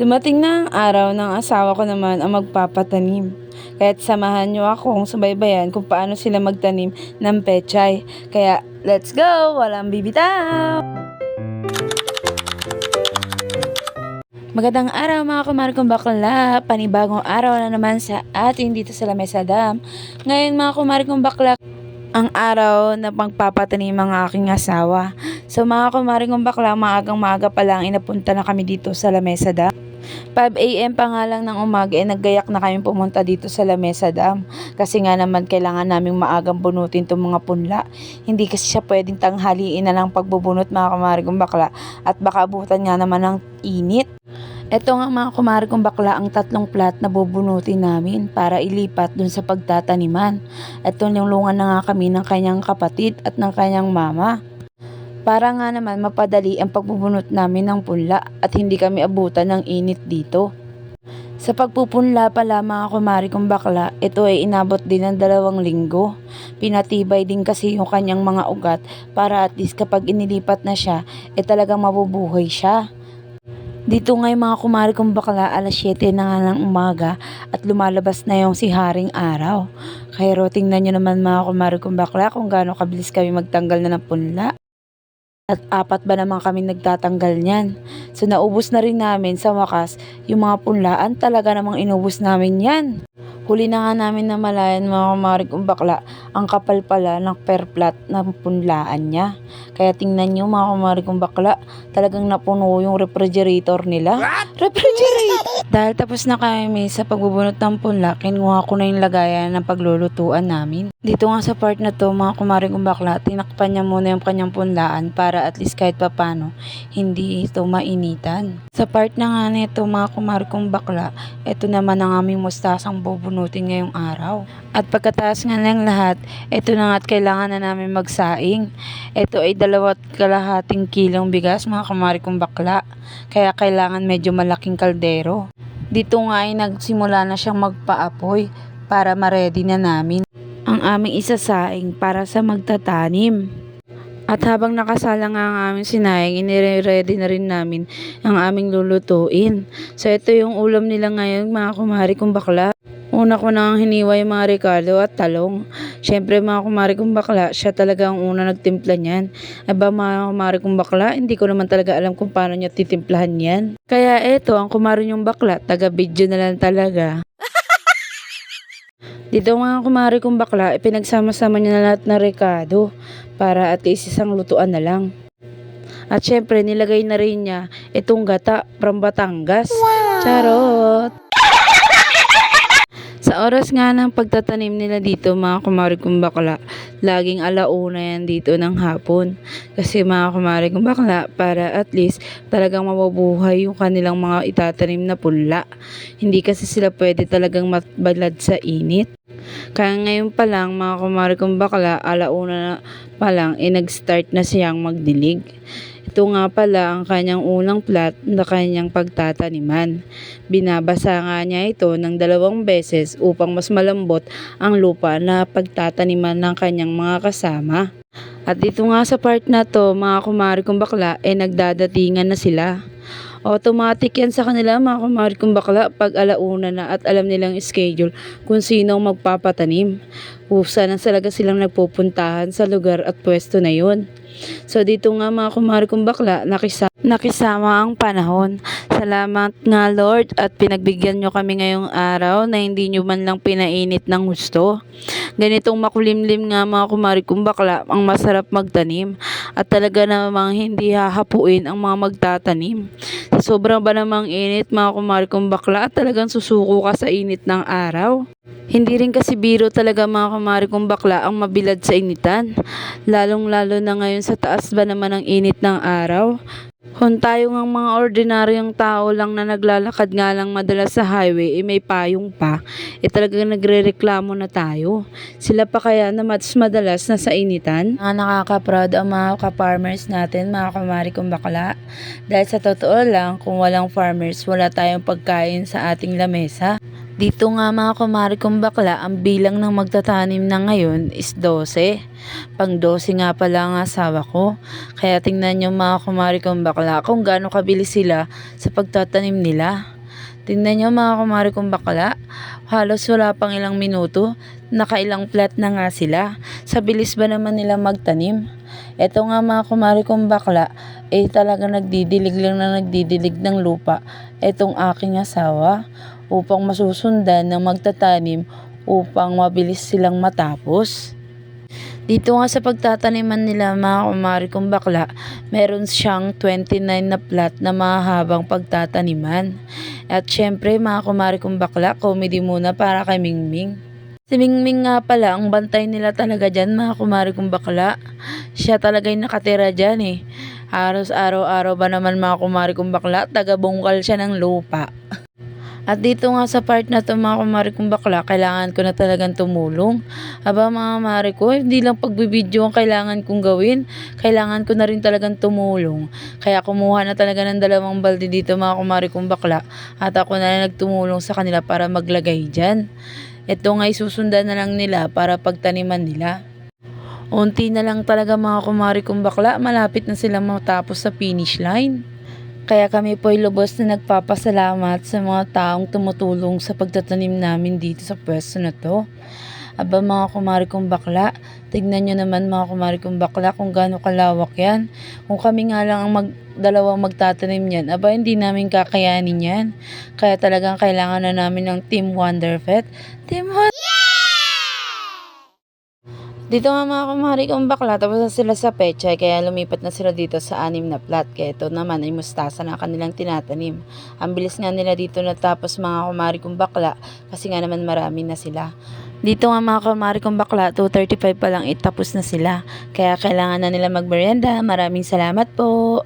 Dumating na ang araw ng asawa ko naman ang magpapatanim. Kaya't samahan niyo akong subaybayan kung paano sila magtanim ng pechay. Kaya, let's go! Walang bibitaw! Magandang araw mga kumarikong bakla. Panibagong araw na naman sa atin dito sa Lamesa Dam. Ngayon mga kumarikong bakla, ang araw na pagpapatanim ang aking asawa. So mga kumarikong bakla, maagang maaga pa lang inapunta na kami dito sa Lamesa Dam. 5 a.m. pa nga lang ng umaga eh naggayak na kami pumunta dito sa Lamesa Dam. Kasi nga naman kailangan naming maagang bunutin itong mga punla. Hindi kasi siya pwedeng tanghaliin na lang pagbubunot mga kumarikong bakla. At baka abutan nga naman ng init. Ito nga mga kumari kong bakla ang tatlong plat na bubunutin namin para ilipat dun sa pagtataniman. At tulungan na nga kami ng kanyang kapatid at ng kanyang mama. Para nga naman mapadali ang pagbubunot namin ng punla at hindi kami abutan ng init dito. Sa pagpupunla pala mga kumari kong bakla, ito ay inabot din ng dalawang linggo. Pinatibay din kasi yung kanyang mga ugat para at least kapag inilipat na siya, eh talagang mabubuhay siya. Dito ngay mga kumari kong bakla alas 7 na nga ng umaga at lumalabas na yung si Haring Araw. Kaya tingnan nyo naman mga kumari kong bakla kung gaano kabilis kami magtanggal na ng punla. At apat ba naman kami nagtatanggal niyan. So naubos na rin namin sa wakas yung mga punlaan talaga namang inubos namin yan. Huli na nga namin na malayan mga kumari kong bakla ang kapal pala ng perplat ng punlaan niya. Kaya tingnan nyo mga kumari kong bakla talagang napuno yung refrigerator nila. Refrigerator! Dahil tapos na kami sa pagbubunot ng punla, kinuha ko na yung lagayan ng paglulutuan namin. Dito nga sa part na to, mga kumaring kong bakla, tinakpan niya muna yung kanyang punlaan para at least kahit papano, hindi ito mainitan. Sa part na nga nito, mga kumaring kong bakla, ito naman ang aming mustasang bubunutin ngayong araw. At pagkataas nga ng lahat, ito na nga at kailangan na namin magsaing. Ito ay dalawat kalahating kilong bigas, mga kumaring kong bakla. Kaya kailangan medyo malaking kaldero. Dito nga ay nagsimula na siyang magpaapoy para ma-ready na namin ang aming isasaing para sa magtatanim. At habang nakasala nga ang aming sinayang, inire-ready na rin namin ang aming lulutuin. So ito yung ulam nila ngayon mga kumari kong bakla. Una ko nang hiniwa yung mga Ricardo at talong. Siyempre mga kumari kong bakla, siya talaga ang una nagtimpla niyan. Aba mga kumari kong bakla, hindi ko naman talaga alam kung paano niya titimplahan yan. Kaya eto, ang kumari niyong bakla, taga-video na lang talaga. Dito mga kumari kong bakla, ipinagsama-sama niya na lahat na Ricardo para at least isang lutuan na lang. At syempre, nilagay na rin niya itong gata from Batangas. Charot! Sa oras nga ng pagtatanim nila dito mga kumari kong bakla, laging alauna yan dito ng hapon. Kasi mga kumari kong bakla, para at least talagang mabubuhay yung kanilang mga itatanim na punla. Hindi kasi sila pwede talagang matbalad sa init. Kaya ngayon pa lang mga kumari kong bakla, alauna na pa lang, eh nag-start na siyang magdilig. Ito nga pala ang kanyang unang plat na kanyang pagtataniman. Binabasa nga niya ito ng dalawang beses upang mas malambot ang lupa na pagtataniman ng kanyang mga kasama. At dito nga sa part na to, mga kumari kong bakla, eh nagdadatingan na sila. Automatic yan sa kanila mga kumari kong bakla pag alauna na at alam nilang schedule kung sino ang magpapatanim. Usa na talaga silang nagpupuntahan sa lugar at pwesto na yun. So dito nga mga kumari kong bakla, nakisa nakisama ang panahon. Salamat nga Lord at pinagbigyan nyo kami ngayong araw na hindi nyo man lang pinainit ng gusto. Ganitong makulimlim nga mga kumari kong bakla, ang masarap magtanim at talaga namang hindi hahapuin ang mga magtatanim. Sa sobrang ba namang init mga kumari kong bakla talagang susuko ka sa init ng araw. Hindi rin kasi biro talaga mga kumari kong bakla ang mabilad sa initan. Lalong lalo na ngayon sa taas ba naman ang init ng araw. Kung tayo ng mga ordinaryong tao lang na naglalakad nga lang madalas sa highway, eh may payong pa, eh talagang nagre-reklamo na tayo. Sila pa kaya na mas madalas na sa initan? Nga nakaka-proud ang mga ka-farmers natin, mga kumari kong bakla. Dahil sa totoo lang, kung walang farmers, wala tayong pagkain sa ating lamesa. Dito nga mga kumari kong bakla, ang bilang ng magtatanim na ngayon is 12. Pang 12 nga pala ang asawa ko. Kaya tingnan nyo mga kumari kong bakla kung gaano kabilis sila sa pagtatanim nila. Tingnan nyo mga kumari kong bakla, halos wala pang ilang minuto, nakailang plat na nga sila. Sa bilis ba naman nila magtanim? Eto nga mga kumari kong bakla, eh talaga nagdidilig lang na nagdidilig ng lupa. Etong aking asawa upang masusundan ng magtatanim upang mabilis silang matapos. Dito nga sa pagtataniman nila mga kumari kong bakla, meron siyang 29 na plat na mahabang pagtataniman. At syempre mga kumari kong bakla, comedy muna para kay Mingming. Si Mingming nga pala, ang bantay nila talaga dyan mga kumari kong bakla. Siya talaga yung nakatira dyan eh. Aros araw-araw ba naman mga kumari kong bakla, taga-bungkal siya ng lupa. At dito nga sa part na to mga kumari kong bakla, kailangan ko na talagang tumulong. Aba mga mari ko, hindi lang pagbibideo ang kailangan kong gawin. Kailangan ko na rin talagang tumulong. Kaya kumuha na talaga ng dalawang balde dito mga kumari kong bakla. At ako na lang nagtumulong sa kanila para maglagay dyan. Ito nga isusundan na lang nila para pagtaniman nila. Unti na lang talaga mga kumari kong bakla, malapit na sila matapos sa finish line. Kaya kami po ay lubos na nagpapasalamat sa mga taong tumutulong sa pagtatanim namin dito sa pwesto na to. Aba mga kumari kong bakla, tignan nyo naman mga kumari kong bakla kung gaano kalawak yan. Kung kami nga lang ang mag, dalawang magtatanim yan, aba hindi namin kakayanin yan. Kaya talagang kailangan na namin ng Team Wonderfet. Team Wonderfet! Dito nga mga kumari kong bakla, tapos na sila sa pechay, kaya lumipat na sila dito sa anim na plat. Kaya ito naman ay mustasa na kanilang tinatanim. Ang bilis nga nila dito natapos mga kumari kong bakla, kasi nga naman marami na sila. Dito nga mga kumari kong bakla, 2.35 pa lang itapos na sila. Kaya kailangan na nila magmerienda. Maraming salamat po.